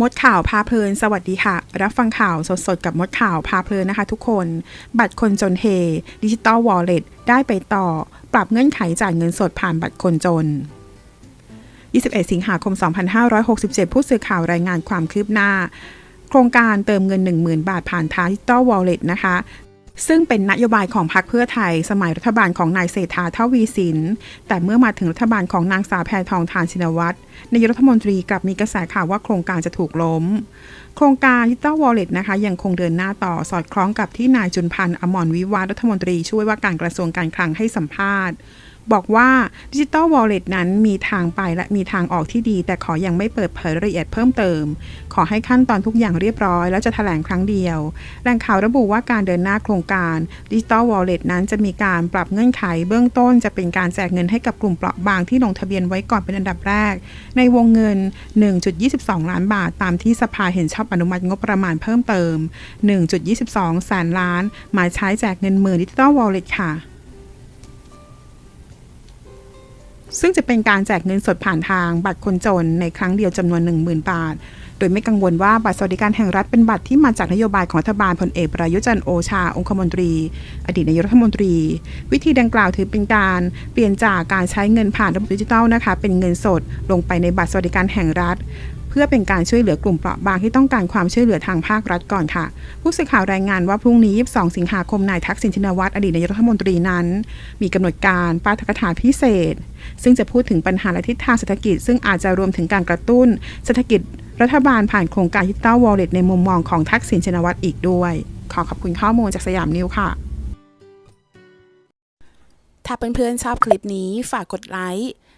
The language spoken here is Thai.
มดข่าวพาเพลิน สวัสดีค่ะ รับฟังข่าวสดๆ กับมดข่าวพาเพลินนะคะทุกคน บัตรคนจนเฮดิจิตอลวอลเล็ตได้ไปต่อ ปรับเงื่อนไขจ่ายเงินสดผ่านบัตรคนจน 21 สิงหาคม 2567 ผู้สื่อข่าวรายงานความคืบหน้า โครงการเติมเงิน 10,000 บาทผ่านทางดิจิตอลวอลเล็ตนะคะ ซึ่งเป็นนโยบายของพรรคเพื่อไทย สมัยรัฐบาลของนายเศรษฐาทวีสิน แต่เมื่อมาถึงรัฐบาลของนางสาวแพทองทานชินวัตรนายรัฐมนตรีกลับมีกระแสข่าวว่าโครงการจะถูกล้ม โครงการดิจิตอลวอลเล็ตนะคะยังคงเดินหน้าต่อสอดคล้องกับที่นายจุนพันธ์อมรวิวาทรัฐมนตรีช่วยว่าการกระทรวงการคลังให้สัมภาษณ์ บอกว่าดิจิ t a ลวอลเล็ตนั้นมีทางไปและมีทางออกที่ดี แต่ขอยังไม่เปิดเผยรายละเอียดเพิ่มเติม ขอให้ขั้นตอนทุกอย่างเรียบร้อย แล้วจะแถลงครั้งเดียว แหล่งข่าวระบุว่าการเดินหน้าโครงการดิจิ t a ลวอลเล็ตนั้นจะมีการปรับเงื่อนไข เบื้องต้นจะเป็นการแจกเงินให้กับกลุ่มเปราะบางที่ลงทะเบียนไว้ก่อนเป็นอันดับแรก ในวงเงิน 1.22 ล้านบาท ตามที่สภาเห็นชอบอนุมัติงบประมาณเพิ่มเติม 1.22 แสนล้าน มาใช้แจกเงินหมื่นดิจิ t a ลวอลเล็ตค่ะ ซึ่งจะเป็นการแจกเงินสดผ่านทางบัตรคนจนในครั้งเดียวจำนวน 10,000 บาท โดยไม่กังวลว่าบัตรสวัสดิการแห่งรัฐเป็นบัตรที่มาจากนโยบายของรัฐบาลพลเอกประยุจันทร์โอชา องคมนตรี อดีตนายกรัฐมนตรี วิธีดังกล่าวถือเป็นการเปลี่ยนจากการใช้เงินผ่านระบบดิจิทัลนะคะ เป็นเงินสดลงไปในบัตรสวัสดิการแห่งรัฐ เพื่อเป็นการช่วยเหลือกลุ่มเปราะบางที่ต้องการความช่วยเหลือทางภาครัฐก่อนค่ะ ผู้สื่อข่าวรายงานว่าพรุ่งนี้ 22 สิงหาคมนายทักษิณชินวัตรอดีตนายกรัฐมนตรีนั้น มีกำหนดการปาฐกถาพิเศษ ซึ่งจะพูดถึงปัญหาและทิศทางเศรษฐกิจ ซึ่งอาจจะรวมถึงการกระตุ้นเศรษฐกิจรัฐบาลผ่านโครงการดิจิตอลวอลเล็ตในมุมมองของทักษิณชินวัตรอีกด้วย ขอขอบคุณข้อมูลจากสยามนิวค่ะ ถ้าเพื่อนๆชอบคลิปนี้ฝากกดไลค์